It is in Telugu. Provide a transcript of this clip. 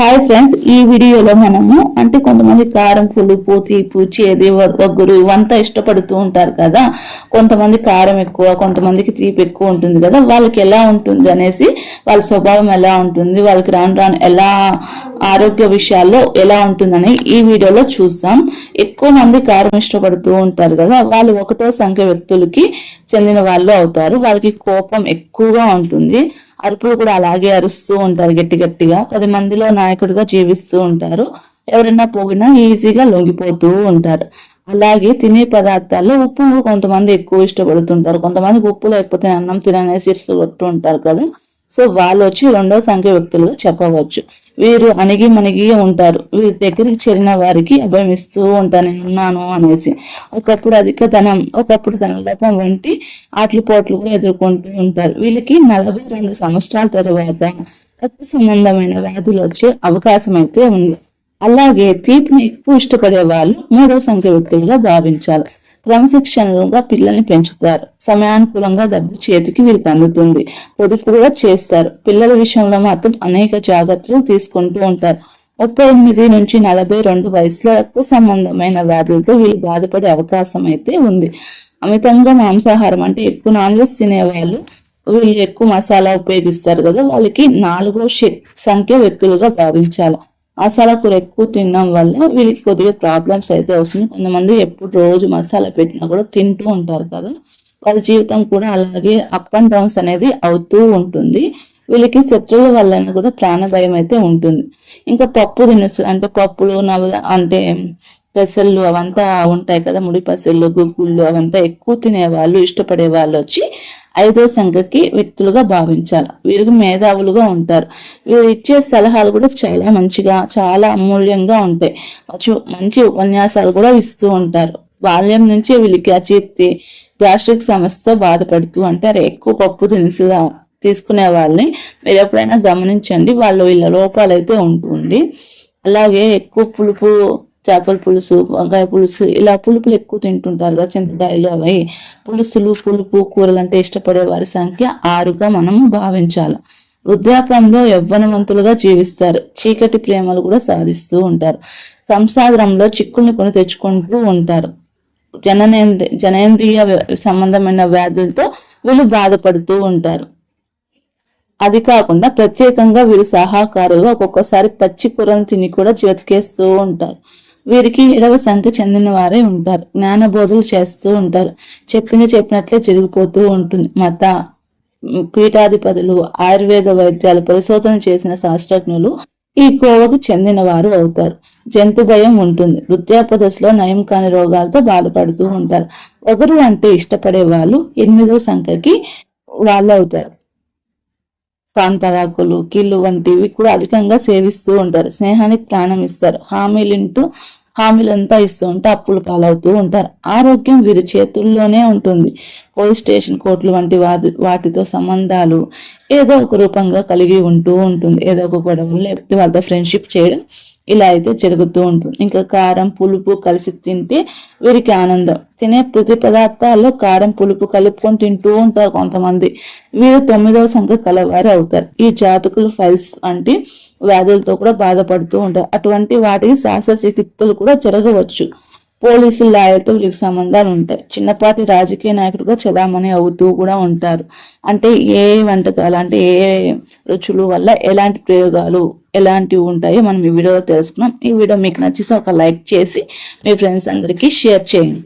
హాయ్ ఫ్రెండ్స్ ఈ వీడియోలో మనము అంటే కొంతమంది కారం పులుపు తీపు చేది వగ్గురు ఇవంతా ఇష్టపడుతూ ఉంటారు కదా. కొంతమంది కారం ఎక్కువ కొంతమందికి తీపి ఎక్కువ ఉంటుంది కదా. వాళ్ళకి ఎలా ఉంటుంది అనేసి వాళ్ళ స్వభావం ఎలా ఉంటుంది వాళ్ళకి రాను రాను ఎలా ఆరోగ్య విషయాల్లో ఎలా ఉంటుందని ఈ వీడియోలో చూస్తాం. ఎక్కువ మంది కారం ఇష్టపడుతూ ఉంటారు కదా. వాళ్ళు ఒకటో సంఖ్య వ్యక్తులకి చెందిన వాళ్ళు అవుతారు. వాళ్ళకి కోపం ఎక్కువగా ఉంటుంది. అరుపులు కూడా అలాగే అరుస్తూ ఉంటారు గట్టి గట్టిగా. పది మందిలో నాయకుడిగా జీవిస్తూ ఉంటారు. ఎవరైనా పోగినా ఈజీగా లొంగిపోతూ ఉంటారు. అలాగే తినే పదార్థాల్లో ఉప్పు కొంతమంది ఎక్కువ ఇష్టపడుతుంటారు. కొంతమందికి ఉప్పు లేకపోతే అన్నం తిననేసి కొట్టు ఉంటారు కదా. సో వాళ్ళు వచ్చి రెండో సంఖ్య వ్యక్తులుగా చెప్పవచ్చు. వీరు అణిగి మణిగి ఉంటారు. వీరి దగ్గరికి చేరిన వారికి అభయమిస్తూ ఉంటాను నేను ఉన్నాను అనేసి. ఒకప్పుడు అధికతనం ఒకప్పుడు తన లోపం వంటి ఆటలు పోట్లు కూడా ఎదుర్కొంటూ ఉంటారు. వీళ్ళకి నలభై రెండు సంవత్సరాల తర్వాత రక్త సంబంధమైన వ్యాధులు వచ్చే అవకాశం అయితే ఉంది. అలాగే తీపిని ఎక్కువ ఇష్టపడే వాళ్ళు మూడో సంఖ్య వ్యక్తులుగా భావించాలి. క్రమశిక్షణగా పిల్లల్ని పెంచుతారు. సమయానుకూలంగా డబ్బు చేతికి వీరికి అందుతుంది. పొదుపు కూడా చేస్తారు. పిల్లల విషయంలో మాత్రం అనేక జాగ్రత్తలు తీసుకుంటూ ఉంటారు. ముప్పై ఎనిమిది నుంచి నలభై రెండు వయసులో రక్త సంబంధమైన వ్యాధులతో వీళ్ళు బాధపడే అవకాశం అయితే ఉంది. అమితంగా మాంసాహారం అంటే ఎక్కువ నాన్ వెజ్ తినేవాళ్ళు వీళ్ళు ఎక్కువ మసాలా ఉపయోగిస్తారు కదా వాళ్ళకి నాలుగో సంఖ్య వ్యక్తులుగా భావించాలి. మసాలా కూర ఎక్కువ తినడం వల్ల వీళ్ళకి కొద్దిగా ప్రాబ్లమ్స్ అయితే వస్తుంది. కొంతమంది ఎప్పుడు రోజు మసాలా పెట్టినా కూడా తింటూ ఉంటారు కదా. వాళ్ళ జీవితం కూడా అలాగే అప్ అండ్ డౌన్స్ అనేది అవుతూ ఉంటుంది. వీళ్ళకి శత్రువుల వల్ల కూడా ప్రాణ భయం అయితే ఉంటుంది. ఇంకా పప్పు దినుసులు అంటే పప్పులు నవ అంటే పెసళ్ళు అవంతా ఉంటాయి కదా. ముడి పెసళ్ళు గుగ్గుళ్ళు అవంతా ఎక్కువ తినే వాళ్ళు ఇష్టపడే వాళ్ళు వచ్చి ఐదో సంఖ్యకి వ్యక్తులుగా భావించాలి. వీరికి మేధావులుగా ఉంటారు. వీరు ఇచ్చే సలహాలు కూడా చాలా మంచిగా చాలా అమూల్యంగా ఉంటాయి. మంచి ఉపన్యాసాలు కూడా ఇస్తూ ఉంటారు. బాల్యం నుంచి వీళ్ళకి అచేతి గ్యాస్ట్రిక్ సమస్యతో బాధపడుతూ అంటారు ఎక్కువ పప్పు దినుసులు తీసుకునే వాళ్ళని మీరు ఎప్పుడైనా గమనించండి. వాళ్ళు వీళ్ళ లోపాలు అయితే ఉంటుంది. అలాగే ఎక్కువ పులుపు చేపల పులుసు వంకాయ పులుసు ఇలా పులుపులు ఎక్కువ తింటుంటారు కదా చింతకాయలు అవి. పులుసులు పులుపు కూరలు అంటే ఇష్టపడే వారి సంఖ్య ఆరుగా మనము భావించాలి. వృద్ధాప్యంలో యవ్వనవంతులుగా జీవిస్తారు. చీకటి ప్రేమలు కూడా సాధిస్తూ ఉంటారు. సంసారంలో చిక్కుల్ని కొని తెచ్చుకుంటూ ఉంటారు. జననేంద్రి జనేంద్రియ సంబంధమైన వ్యాధులతో వీళ్ళు బాధపడుతూ ఉంటారు. అది కాకుండా ప్రత్యేకంగా వీరు సహాకారులుగా ఒక్కొక్కసారి పచ్చి కూరలు తిని కూడా చేతికేస్తూ ఉంటారు. వీరికి ఏడవ సంఖ్య చెందిన వారే ఉంటారు. జ్ఞానబోధులు చేస్తూ ఉంటారు. చెప్పింది చెప్పినట్లే జరిగిపోతూ ఉంటుంది. మత పీఠాధిపతులు ఆయుర్వేద వైద్యాలు పరిశోధన చేసిన శాస్త్రజ్ఞులు ఈ కోవకు చెందిన వారు అవుతారు. జంతు భయం ఉంటుంది. వృద్ధాప్య దశలో నయం కాని రోగాలతో బాధపడుతూ ఉంటారు. ఒకరు అంటే ఇష్టపడే వాళ్ళు ఎనిమిదో సంఖ్యకి వాళ్ళు అవుతారు పాన్ పరాకులు కీళ్ళు వంటివి కూడా అధికంగా సేవిస్తూ ఉంటారు. స్నేహానికి ప్రాణం ఇస్తారు. హామీలింటూ హామీలంతా ఇస్తూ ఉంటే అప్పులు పాలవుతూ ఉంటారు. ఆరోగ్యం వీరి చేతుల్లోనే ఉంటుంది. పోలీస్ స్టేషన్ కోర్టులు వంటి వాటి వాటితో సంబంధాలు ఏదో ఒక రూపంగా కలిగి ఉంటూ ఉంటుంది. ఏదో ఒక గొడవ లేకపోతే వాళ్ళతో ఫ్రెండ్షిప్ చేయడం ఇలా అయితే జరుగుతూ ఉంటుంది. ఇంకా కారం పులుపు కలిసి తింటే వీరికి ఆనందం. తినే ప్రతి పదార్థాల్లో కారం పులుపు కలుపుకొని తింటూ ఉంటారు కొంతమంది. వీరు తొమ్మిదవ సంఖ్య కలవారు అవుతారు. ఈ జాతకులు ఫైల్స్ అంటే వ్యాధులతో కూడా బాధపడుతూ ఉంటారు. అటువంటి వాటికి శాస్త్రచికిత్సలు కూడా జరగవచ్చు. పోలీసులు లాయర్తో వీళ్ళకి సంబంధాలు ఉంటాయి. చిన్నపాటి రాజకీయ నాయకుడిగా చలామణి అవుతూ కూడా ఉంటారు. అంటే ఏ వంటకాలు అంటే ఏ రుచులు వల్ల ఎలాంటి ప్రయోగాలు ఎలాంటివి ఉంటాయో మనం ఈ వీడియోలో తెలుసుకున్నాం. ఈ వీడియో మీకు నచ్చితే ఒక లైక్ చేసి మీ ఫ్రెండ్స్ అందరికీ షేర్ చేయండి.